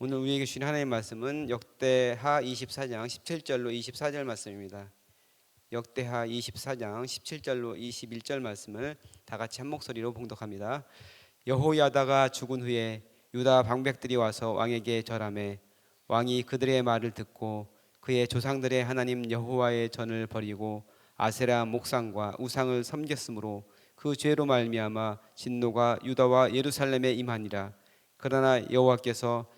오늘 우리에게 주신 하나님의 말씀은 역대하 24장 17절로 24절 말씀입니다. 역대하 24장 17절로 21절 말씀을 다 같이 한 목소리로 봉독합니다. 여호야다가 죽은 후에 유다 방백들이 와서 왕에게 절함해 왕이 그들의 말을 듣고 그의 조상들의 하나님 여호와의 전을 버리고 아세라 목상과 우상을 섬겼으므로 그 죄로 말미암아 진노가 유다와 예루살렘에 임하니라 그러나 여호와께서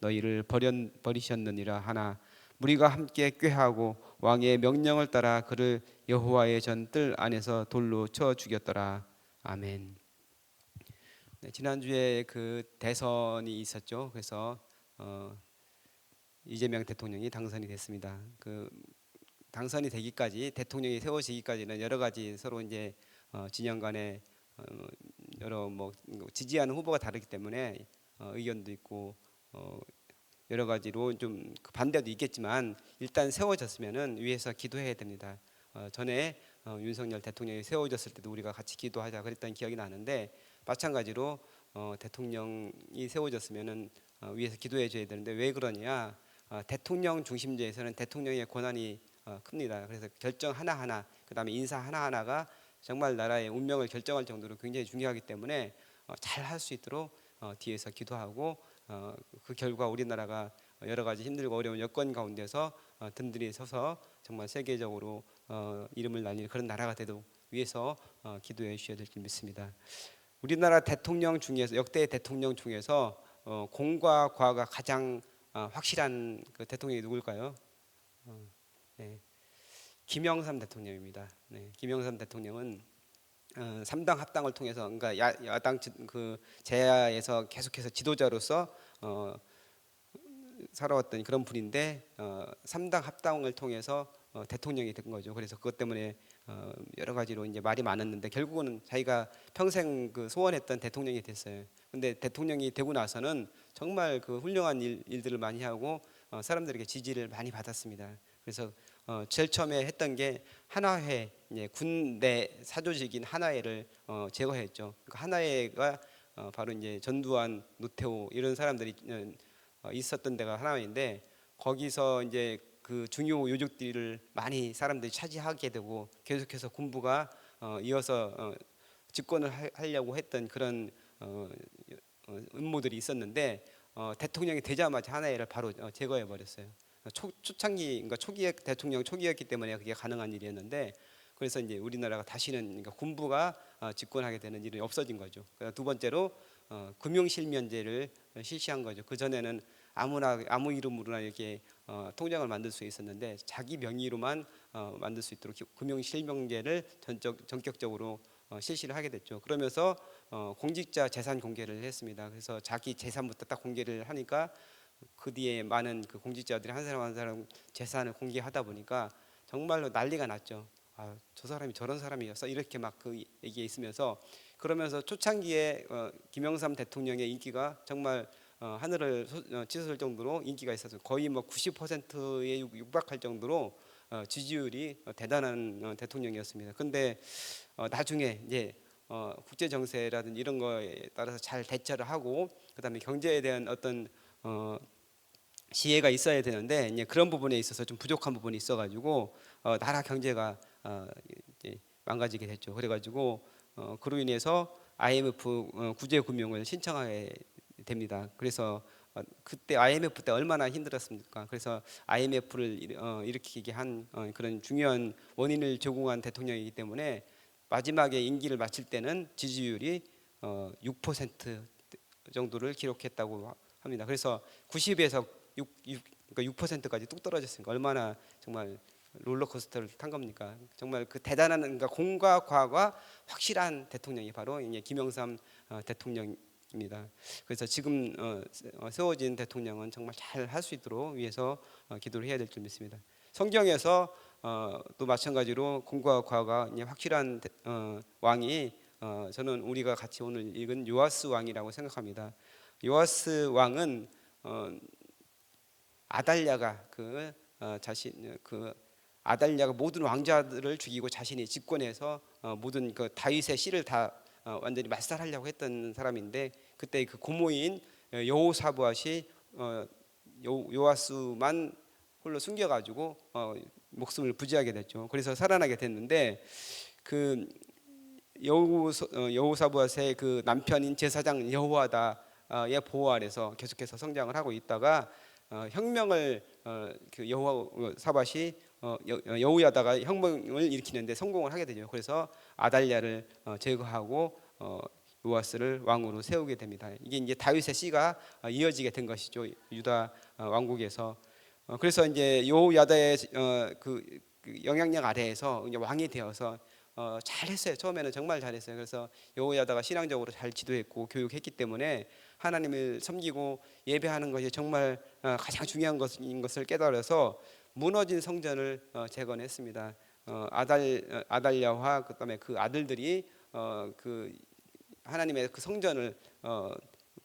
너희를 버려 버리셨느니라 하나 무리가 함께 꾀하고 왕의 명령을 따라 그를 여호와의 전 뜰 안에서 돌로 쳐 죽였더라 아멘. 네, 지난주에 그 대선이 있었죠. 그래서 어, 이재명 대통령이 당선이 됐습니다. 그 당선이 되기까지 대통령이 세워지기까지는 여러 가지 서로 이제 어, 진영 간에 어, 여러 뭐 지지하는 후보가 다르기 때문에 어, 의견도 있고 어, 여러 가지로 좀그 반대도 있겠지만 일단 세워졌으면은 위에서 기도해야 됩니다. 어, 전에 어, 윤석열 대통령이 세워졌을 때도 우리가 같이 기도하자 그랬던 기억이 나는데 마찬가지로 어, 대통령이 세워졌으면은 어, 위에서 기도해 줘야 되는데 왜 그러냐? 어, 대통령 중심제에서는 대통령의 권한이 어, 큽니다. 그래서 결정 하나 하나, 그 다음에 인사 하나 하나가 정말 나라의 운명을 결정할 정도로 굉장히 중요하기 때문에 어, 잘할 수 있도록 어, 뒤에서 기도하고 어, 그 결과 우리나라가 여러 가지 힘들고 어려운 여건 가운데서 어, 든든히 서서 정말 세계적으로 어, 이름을 날리는 그런 나라가 되도록 위해서 어, 기도해 주셔야 될 줄 믿습니다. 우리나라 대통령 중에서 역대 대통령 중에서 어, 공과 과가 가장 어, 확실한 그 대통령이 누굴까요? 어, 네. 김영삼 대통령입니다. 네. 김영삼 대통령은 어, 3당 합당을 통해서 그러니까 야, 야당 지- 그 제야에서 계속해서 지도자로서 어, 살아왔던 그런 분인데 어, 3당 합당을 통해서 어, 대통령이 된 거죠. 그래서 그것 때문에 어, 여러 가지로 이제 말이 많았는데 결국은 자기가 평생 그 소원했던 대통령이 됐어요. 근데 대통령이 되고 나서는 정말 그 훌륭한 일, 일들을 많이 하고 어, 사람들에게 지지를 많이 받았습니다. 그래서 어, 제일 처음에 했던 게 하나회 이제 군대 사조직인 하나회를 어, 제거했죠. 그 하나회가 어, 바로 이제 전두환, 노태우 이런 사람들이 어, 있었던 데가 하나회인데 거기서 이제 그 중요 요직들을 많이 사람들이 차지하게 되고 계속해서 군부가 어, 이어서 어, 집권을 하- 하려고 했던 그런 어, 어, 음모들이 있었는데 어, 대통령이 되자마자 하나회를 바로 어, 제거해 버렸어요. 초, 초창기 그러니까 초기의 대통령 초기였기 때문에 그게 가능한 일이었는데 그래서 이제 우리나라가 다시는 그러니까 군부가 어, 집권하게 되는 일이 없어진 거죠. 그다음 두 번째로 어, 금융실면제를 실시한 거죠. 그 전에는 아무나 아무 이름으로나 이렇게 어, 통장을 만들 수 있었는데 자기 명의로만 어, 만들 수 있도록 기- 금융실명제를 전적, 전격적으로 어, 실시를 하게 됐죠. 그러면서 어, 공직자 재산 공개를 했습니다. 그래서 자기 재산부터 딱 공개를 하니까 그 뒤에 많은 그 공직자들이 한 사람 한 사람 재산을 공개하다 보니까 정말로 난리가 났죠. 아, 저 사람이 저런 사람이었어 이렇게 막 그 얘기가 있으면서 그러면서 초창기에 어, 김영삼 대통령의 인기가 정말 어, 하늘을 소- 어, 치솟을 정도로 인기가 있어서 거의 뭐 90%에 육박할 정도로 어, 지지율이 어, 대단한 어, 대통령이었습니다. 근데 어, 나중에 이제 어, 국제 정세라든지 이런 거에 따라서 잘 대처를 하고 그다음에 경제에 대한 어떤 어, 지혜가 있어야 되는데 이제 그런 부분에 있어서 좀 부족한 부분이 있어가지고 어, 나라 경제가 어, 망가지게 됐죠. 그래가지고 어, 그로 인해서 IMF 어, 구제 금융을 신청하게 됩니다. 그래서 어, 그때 IMF 때 얼마나 힘들었습니까? 그래서 IMF를 어, 일으키게 한 어, 그런 중요한 원인을 제공한 대통령이기 때문에 마지막에 임기를 마칠 때는 지지율이 어, 6% 정도를 기록했다고 하- 합니다. 그래서 90에서 6, 6 그러니까 6%까지 뚝 떨어졌으니까 얼마나 정말 롤러코스터를 탄 겁니까? 정말 그 대단한 그러니까 공과 과가 확실한 대통령이 바로 김영삼 어, 대통령이 입니다. 그래서 지금 어, 세- 어, 세워진 대통령은 정말 잘 할 수 있도록 위해서 어, 기도를 해야 될 줄 믿습니다. 성경에서 어, 또 마찬가지로 공과 과가 확실한 왕이 어, 저는 우리가 같이 오늘 읽은 요아스 왕이라고 생각합니다. 요아스 왕은 어, 아달랴가 그 어, 자신 그 아달랴가 모든 왕자들을 죽이고 자신이 집권해서 어, 모든 그 다윗의 씨를 다 어, 완전히 말살하려고 했던 사람인데 그때 그 고모인 어, 여호사부앗이 어, 요, 요아스만 홀로 숨겨가지고 어, 목숨을 부지하게 됐죠. 그래서 살아나게 됐는데 그 여호 어, 여호사부앗의 그 남편인 제사장 여호와다 의 보호 아래서 계속해서 성장을 하고 있다가 어, 혁명을 어, 그 여호사밧이 어, 여- 어, 여호야다가 혁명을 일으키는데 성공을 하게 되죠. 그래서 아달랴를 어, 제거하고 어, 요아스를 왕으로 세우게 됩니다. 이게 이제 다윗의 씨가 어, 이어지게 된 것이죠. 유다 어, 왕국에서 어, 그래서 이제 여호야다의 어, 그, 그 영향력 아래에서 왕이 되어서 어, 잘했어요. 처음에는 정말 잘했어요. 그래서 여호야다가 신앙적으로 잘 지도했고 교육했기 때문에 하나님을 섬기고 예배하는 것이 정말 어, 가장 중요한 것인 것을 깨달아서 무너진 성전을 어, 재건했습니다. 어, 아달 어, 아달랴와 그다음에 그 아들들이 어, 그 하나님의 그 성전을 어,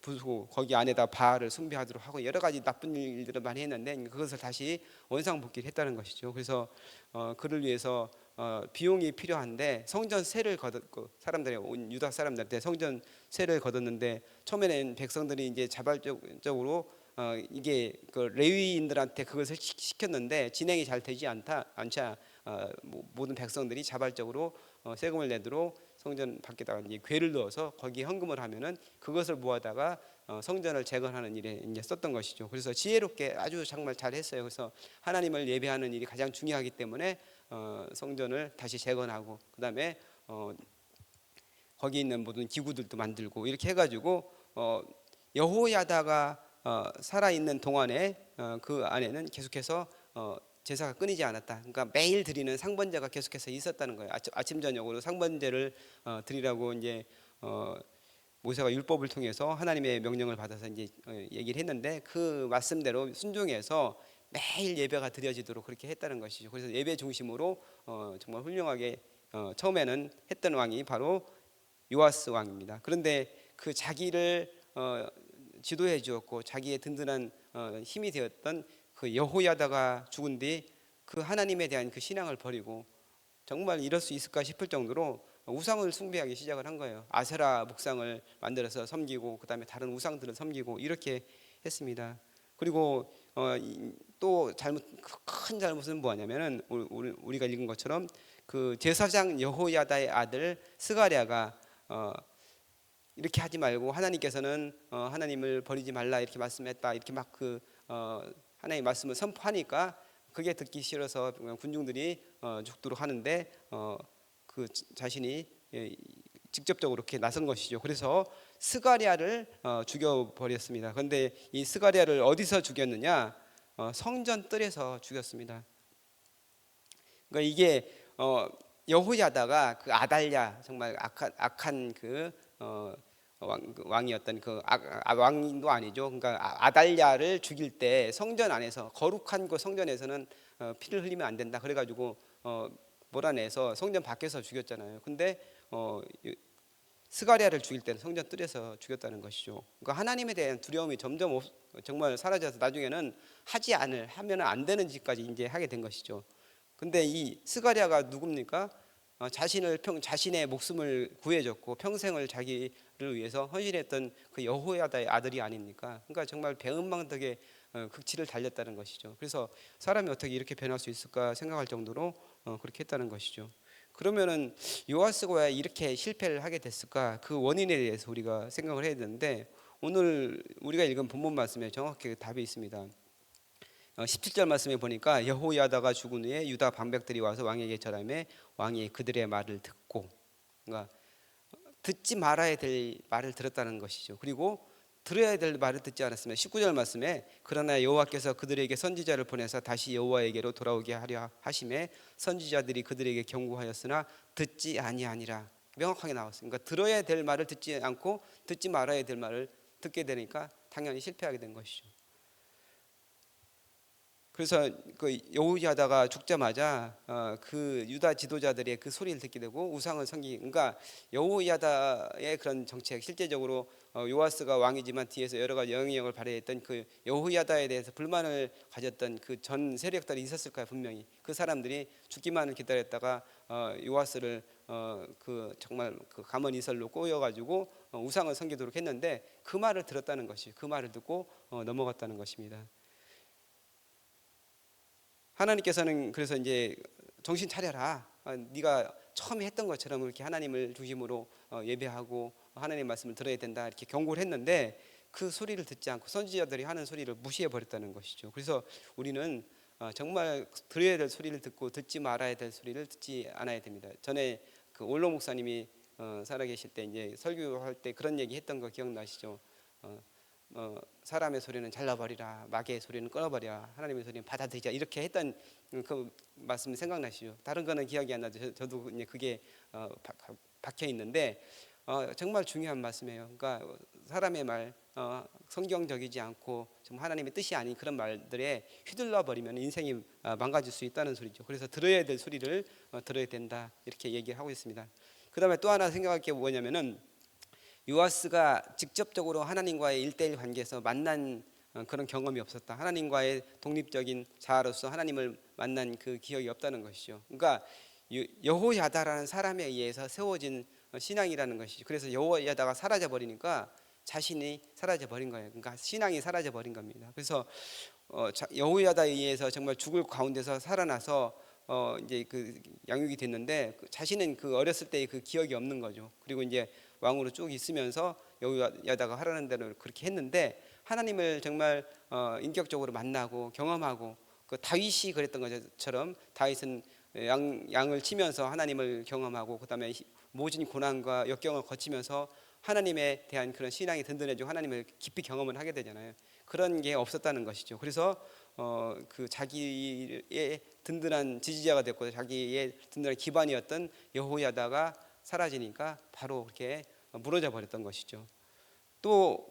부수고 거기 안에다 바알을 숭배하도록 하고 여러 가지 나쁜 일들을 많이 했는데 그것을 다시 원상 복귀를 했다는 것이죠. 그래서 어, 그를 위해서 어, 비용이 필요한데 성전 세를 거뒀고 사람들이 온 유다 사람들한테 성전 세를 거뒀는데 처음에는 백성들이 이제 자발적으로 어, 이게 그 레위인들한테 그것을 시- 시켰는데 진행이 잘 되지 않다 않자 어, 모- 모든 백성들이 자발적으로 어, 세금을 내도록 성전 밖에다가 이제 괴를 넣어서 거기 헌금을 하면은 그것을 모아다가 어, 성전을 재건하는 일에 이제 썼던 것이죠. 그래서 지혜롭게 아주 정말 잘했어요. 그래서 하나님을 예배하는 일이 가장 중요하기 때문에 어, 성전을 다시 재건하고 그다음에 어, 거기 있는 모든 기구들도 만들고 이렇게 해가지고 어, 여호야다가 어, 살아 있는 동안에 어, 그 안에는 계속해서 어, 제사가 끊이지 않았다. 그러니까 매일 드리는 상번제가 계속해서 있었다는 거예요. 아침, 아침 저녁으로 상번제를 어, 드리라고 이제 어, 모세가 율법을 통해서 하나님의 명령을 받아서 이제 어, 얘기를 했는데 그 말씀대로 순종해서 매일 예배가 드려지도록 그렇게 했다는 것이죠. 그래서 예배 중심으로 어, 정말 훌륭하게 어, 처음에는 했던 왕이 바로 요아스 왕입니다. 그런데 그 자기를 어, 지도해 주었고 자기의 든든한 어, 힘이 되었던 그 여호야다가 죽은 뒤 그 하나님에 대한 그 신앙을 버리고 정말 이럴 수 있을까 싶을 정도로 우상을 숭배하기 시작을 한 거예요. 아세라 목상을 만들어서 섬기고 그다음에 다른 우상들을 섬기고 이렇게 했습니다. 그리고 어, 이- 또 잘못 큰 잘못은 뭐냐면은 우리- 우리 가 읽은 것처럼 그 제사장 여호야다의 아들 스가랴가 어, 이렇게 하지 말고 하나님께서는 어, 하나님을 버리지 말라 이렇게 말씀했다. 이렇게 막그 어, 하나님의 말씀을 선포하니까 그게 듣기 싫어서 군중들이 어, 죽도록 하는데 어, 그 자신이 예, 직접적으로 이렇게 나선 것이죠. 그래서 스가랴를 어, 죽여 버렸습니다. 그런데 이 스가랴를 어디서 죽였느냐? 어, 성전 뜰에서 죽였습니다. 그러니까 이게 어, 여호야다가 그 아달랴 정말 악한 악한 그 어, 왕, 그 왕이었던 그 아, 아, 왕도 아니죠. 그러니까 아- 아달랴를 죽일 때 성전 안에서 거룩한 그 성전에서는 어, 피를 흘리면 안 된다. 그래가지고 어, 몰아내서 성전 밖에서 죽였잖아요. 근데 어, 이- 스가랴를 죽일 때는 성전 뜰에서 죽였다는 것이죠. 그러니까 하나님에 대한 두려움이 점점 없- 정말 사라져서 나중에는 하지 않을 하면 안 되는 짓까지 이제 하게 된 것이죠. 근데 이 스가랴가 누굽니까? 어, 자신을 평 자신의 목숨을 구해줬고 평생을 자기를 위해서 헌신했던 그 여호야다의 아들이 아닙니까? 그러니까 정말 배은망덕의 어, 극치를 달렸다는 것이죠. 그래서 사람이 어떻게 이렇게 변할 수 있을까 생각할 정도로 어, 그렇게 했다는 것이죠. 그러면은 요아스가 왜 이렇게 실패를 하게 됐을까? 그 원인에 대해서 우리가 생각을 해야 되는데 오늘 우리가 읽은 본문 말씀에 정확히 답이 있습니다. 어, 17절 말씀에 보니까 여호야다가 죽은 후에 유다 방백들이 와서 왕에게 절하며 왕이 그들의 말을 듣고 그러니까 듣지 말아야 될 말을 들었다는 것이죠. 그리고 들어야 될 말을 듣지 않았으면 19절 말씀에 그러나 여호와께서 그들에게 선지자를 보내서 다시 여호와에게로 돌아오게 하려 하심에 선지자들이 그들에게 경고하였으나 듣지 아니하니라. 명확하게 나왔어요. 그러니까 들어야 될 말을 듣지 않고 듣지 말아야 될 말을 듣게 되니까 당연히 실패하게 된 것이죠. 그래서 그 여우야다가 죽자마자 어, 그 유다 지도자들의 그 소리를 듣게 되고 우상을 섬기. 그러니까 여우야다의 그런 정책 실제적으로 어, 요아스가 왕이지만 뒤에서 여러 가지 영향력을 발휘했던 그 여우야다에 대해서 불만을 가졌던 그 전 세력들이 있었을 거야 분명히 그 사람들이 죽기만을 기다렸다가 어, 요아스를 어, 그 정말 그 가문 이설로 꼬여가지고 어, 우상을 섬기도록 했는데 그 말을 들었다는 것이 그 말을 듣고 어, 넘어갔다는 것입니다. 하나님께서는 그래서 이제 정신 차려라. 어, 네가 처음에 했던 것처럼 이렇게 하나님을 중심으로 어, 예배하고 하나님 말씀을 들어야 된다 이렇게 경고를 했는데 그 소리를 듣지 않고 선지자들이 하는 소리를 무시해 버렸다는 것이죠. 그래서 우리는 어, 정말 들어야 될 소리를 듣고 듣지 말아야 될 소리를 듣지 않아야 됩니다. 전에 그 올로 목사님이 어, 살아계실 때 이제 설교할 때 그런 얘기 했던 거 기억나시죠? 어, 어, 사람의 소리는 잘라버리라 마귀의 소리는 끊어버려 하나님의 소리는 받아들이자 이렇게 했던 그 말씀 생각나시죠? 다른 거는 기억이 안 나죠. 저- 저도 이제 그게 어, 박- 박혀 있는데 어, 정말 중요한 말씀이에요. 그러니까 사람의 말 어, 성경적이지 않고 좀 하나님의 뜻이 아닌 그런 말들에 휘둘러 버리면 인생이 어, 망가질 수 있다는 소리죠. 그래서 들어야 될 소리를 어, 들어야 된다 이렇게 얘기하고 있습니다. 그다음에 또 하나 생각할 게 뭐냐면은 요아스가 직접적으로 하나님과의 일대일 관계에서 만난 어, 그런 경험이 없었다. 하나님과의 독립적인 자아로서 하나님을 만난 그 기억이 없다는 것이죠. 그러니까 여- 여호야다라는 사람에 의해서 세워진 어, 신앙이라는 것이죠. 그래서 여호야다가 사라져 버리니까 자신이 사라져 버린 거예요. 그러니까 신앙이 사라져 버린 겁니다. 그래서 어, 자- 여호야다에 의해서 정말 죽을 가운데서 살아나서 어, 이제 그 양육이 됐는데 그 자신은 그 어렸을 때의 그 기억이 없는 거죠. 그리고 이제 왕으로 쭉 있으면서 여호야다가 하라는 대로 그렇게 했는데 하나님을 정말 어, 인격적으로 만나고 경험하고 그 다윗이 그랬던 것처럼 다윗은 양, 양을 치면서 하나님을 경험하고 그다음에 히- 모진 고난과 역경을 거치면서 하나님에 대한 그런 신앙이 든든해지고 하나님을 깊이 경험을 하게 되잖아요. 그런 게 없었다는 것이죠. 그래서 어, 그 자기의 든든한 지지자가 됐고 자기의 든든한 기반이었던 여호야다가 사라지니까 바로 그렇게 무너져 버렸던 것이죠. 또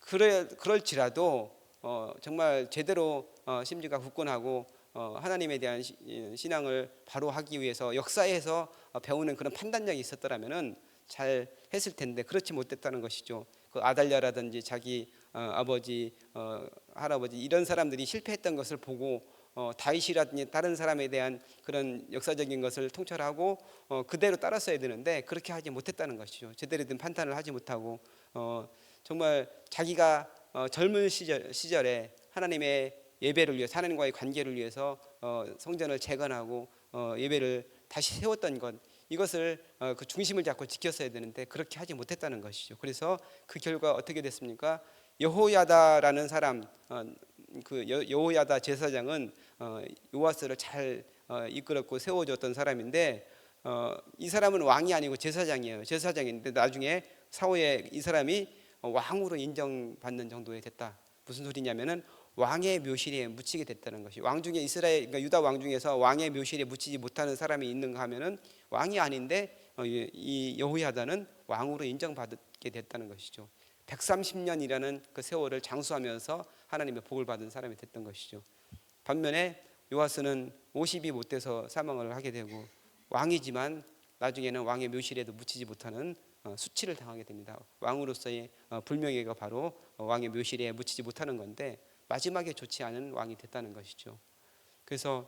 그래 그럴지라도 어, 정말 제대로 어, 심지가 굳건하고 어, 하나님에 대한 시- 이, 신앙을 바로 하기 위해서 역사에서 어, 배우는 그런 판단력이 있었더라면은 잘 했을 텐데 그렇지 못했다는 것이죠. 그 아달랴라든지 자기 어, 아버지 어, 할아버지 이런 사람들이 실패했던 것을 보고 어, 다윗이라든지 다른 사람에 대한 그런 역사적인 것을 통찰하고 어, 그대로 따랐어야 되는데 그렇게 하지 못했다는 것이죠. 제대로 된 판단을 하지 못하고 어, 정말 자기가 어, 젊은 시절, 시절에 하나님의 예배를 위해 서 하나님과의 관계를 위해서 어, 성전을 재건하고 어, 예배를 다시 세웠던 것 이것을 어, 그 중심을 잡고 지켰어야 되는데 그렇게 하지 못했다는 것이죠. 그래서 그 결과 어떻게 됐습니까? 여호야다라는 사람 어, 그 여- 여호야다 제사장은 어, 요아스를 잘 어, 이끌었고 세워줬던 사람인데 어, 이 사람은 왕이 아니고 제사장이에요. 제사장인데 나중에 사후에 이 사람이 어, 왕으로 인정받는 정도에 됐다. 무슨 소리냐면은 왕의 묘실에 묻히게 됐다는 것이 왕 중에 이스라엘 그러니까 유다 왕 중에서 왕의 묘실에 묻히지 못하는 사람이 있는가 하면은 왕이 아닌데 어, 이- 이 여호야다는 왕으로 인정받게 됐다는 것이죠. 130년이라는 그 세월을 장수하면서 하나님의 복을 받은 사람이 됐던 것이죠. 반면에 요아스는 50이 못 돼서 사망을 하게 되고 왕이지만 나중에는 왕의 묘실에도 묻히지 못하는 어, 수치를 당하게 됩니다. 왕으로서의 어, 불명예가 바로 어, 왕의 묘실에 묻히지 못하는 건데 마지막에 좋지 않은 왕이 됐다는 것이죠. 그래서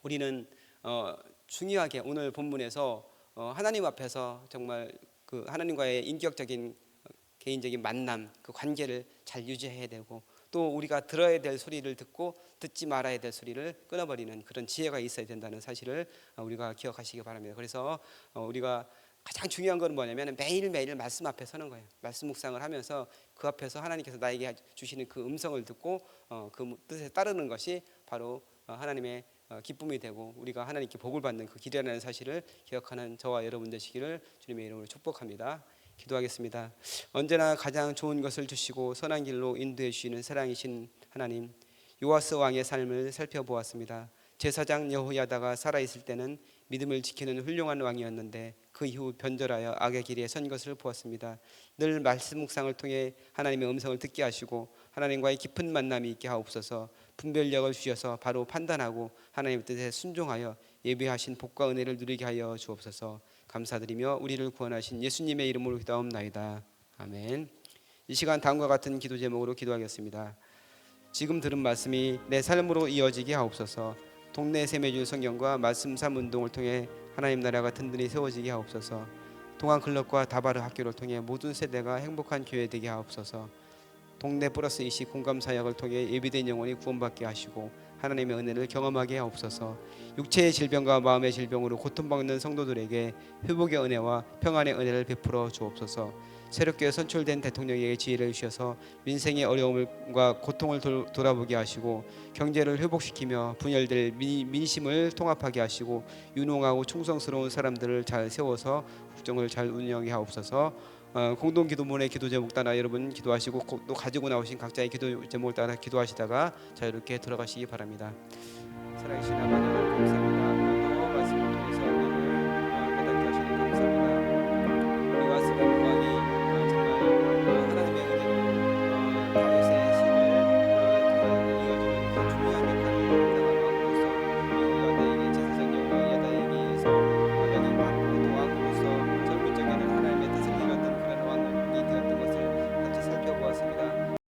우리는 어, 중요하게 오늘 본문에서 어, 하나님 앞에서 정말 그 하나님과의 인격적인 어, 개인적인 만남 그 관계를 잘 유지해야 되고 또 우리가 들어야 될 소리를 듣고 듣지 말아야 될 소리를 끊어버리는 그런 지혜가 있어야 된다는 사실을 어, 우리가 기억하시기 바랍니다. 그래서 어, 우리가 가장 중요한 건 뭐냐면 매일 매일 말씀 앞에 서는 거예요. 말씀 묵상을 하면서 그 앞에서 하나님께서 나에게 주시는 그 음성을 듣고 어, 그 뜻에 따르는 것이 바로 어, 하나님의 어, 기쁨이 되고 우리가 하나님께 복을 받는 그 길이라는 사실을 기억하는 저와 여러분 되시기를 주님의 이름으로 축복합니다. 기도하겠습니다. 언제나 가장 좋은 것을 주시고 선한 길로 인도해 주시는 사랑이신 하나님, 요아스 왕의 삶을 살펴보았습니다. 제사장 여호야다가 살아 있을 때는 믿음을 지키는 훌륭한 왕이었는데 그 이후 변절하여 악의 길에 선 것을 보았습니다. 늘 말씀 묵상을 통해 하나님의 음성을 듣게 하시고 하나님과의 깊은 만남이 있게 하옵소서. 분별력을 주셔서 바로 판단하고 하나님의 뜻에 순종하여 예비하신 복과 은혜를 누리게 하여 주옵소서. 감사드리며 우리를 구원하신 예수님의 이름으로 기도하옵나이다. 아멘. 이 시간 다음과 같은 기도 제목으로 기도하겠습니다. 지금 들은 말씀이 내 삶으로 이어지게 하옵소서. 동네 세매줄 성경과 말씀 삼 운동을 통해 하나님 나라가 든든히 세워지게 하옵소서. 동안 클럽과 다바르 학교를 통해 모든 세대가 행복한 교회 되게 하옵소서. 동네 플러스 이시 공감 사역을 통해 예비된 영혼이 구원받게 하시고 하나님의 은혜를 경험하게 하옵소서. 육체의 질병과 마음의 질병으로 고통받는 성도들에게 회복의 은혜와 평안의 은혜를 베풀어 주옵소서. 새롭게 선출된 대통령에게 지혜를 주셔서 민생의 어려움과 고통을 돌, 돌아보게 하시고 경제를 회복시키며 분열될 민, 민심을 통합하게 하시고 유능하고 충성스러운 사람들을 잘 세워서 국정을 잘 운영해 하옵소서. 어, 공동 기도문의 기도 제목 따라 여러분 기도하시고 고- 또 가지고 나오신 각자의 기도 제목을 따라 기도하시다가 자 이렇게 들어가시기 바랍니다. 살아계신 아버지 하나님 감사합니다.